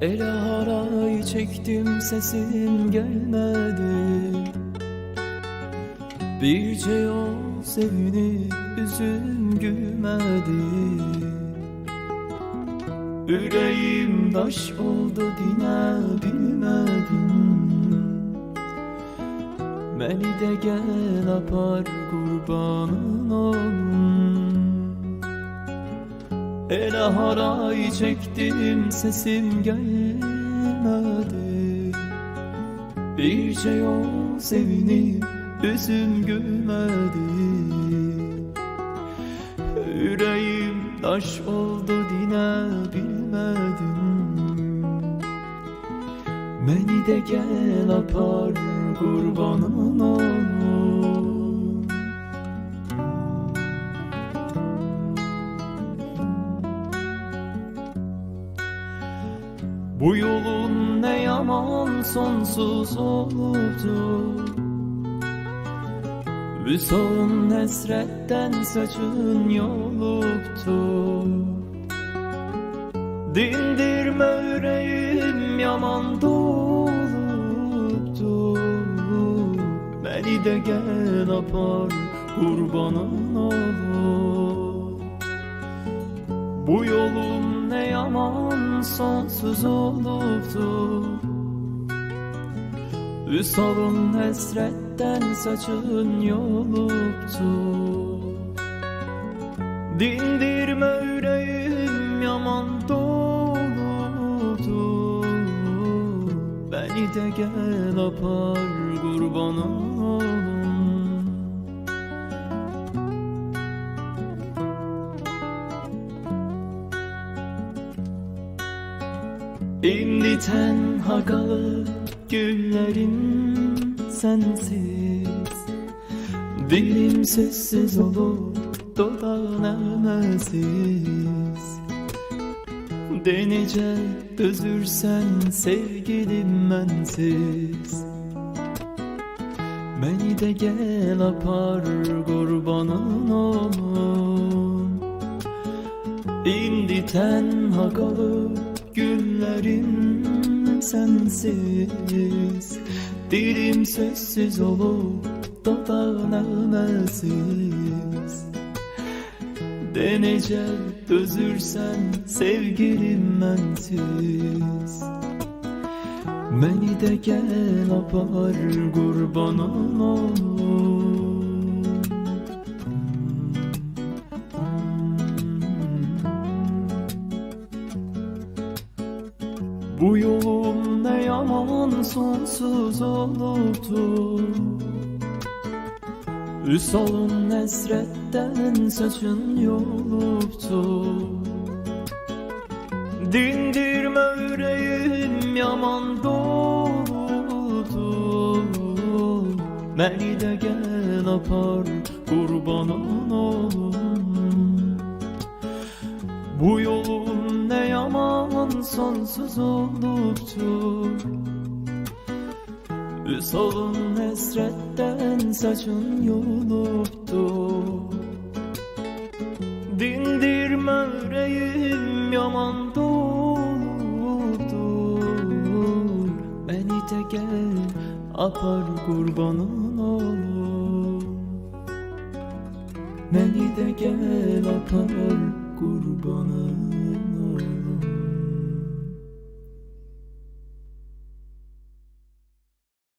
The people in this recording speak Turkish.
Ele harayı çektim sesin gelmedi. Bir yol sevinip üzüm gülmedi. Yüreğim taş oldu dine bilmedim. Beni de gel apar kurbanın olun Ele haray çektim sesim gelmedi. Bir şey o sevinip üzüm gülmedi. Yüreğim taş oldu dine bilmedim. Beni de gel apar kurbanın olun Bu yolun ne yaman sonsuz olurdu Vüsalın nesretten saçın yoluktu Dindirme yüreğim yaman doluptu Beni de gel apar kurbanın olur. Bu yolun ne yaman sonsuz oluptu. Üsalın hasretten saçın yoluptu. Dindirme yüreğim yaman doludu Beni de gel apar kurbanın olun İndi tenhakalı günlerim sensiz. Dilim sessiz olup dodağın emesiz Denice özürsen sevgilim mensiz Beni de gel apar kurbanın olun İndi tenha kalıp günlerim sensiz. Dilim sessiz olup dodağın emesiz Denece özürsen sevgilim mensiz Beni de gel apar kurbanın olun Bu yolum ne yaman sonsuz olurdu Üsalın nesretten saçın yoluptu Dindirme yüreğim yaman doludu Beni de gel apar kurbanın olun Bu yolun sonsuz oluptu Üsalın esretten saçın yoluptu Dindirme yüreğim yaman doludu Beni de gel apar kurbanın olur Beni de gel apar kurbanın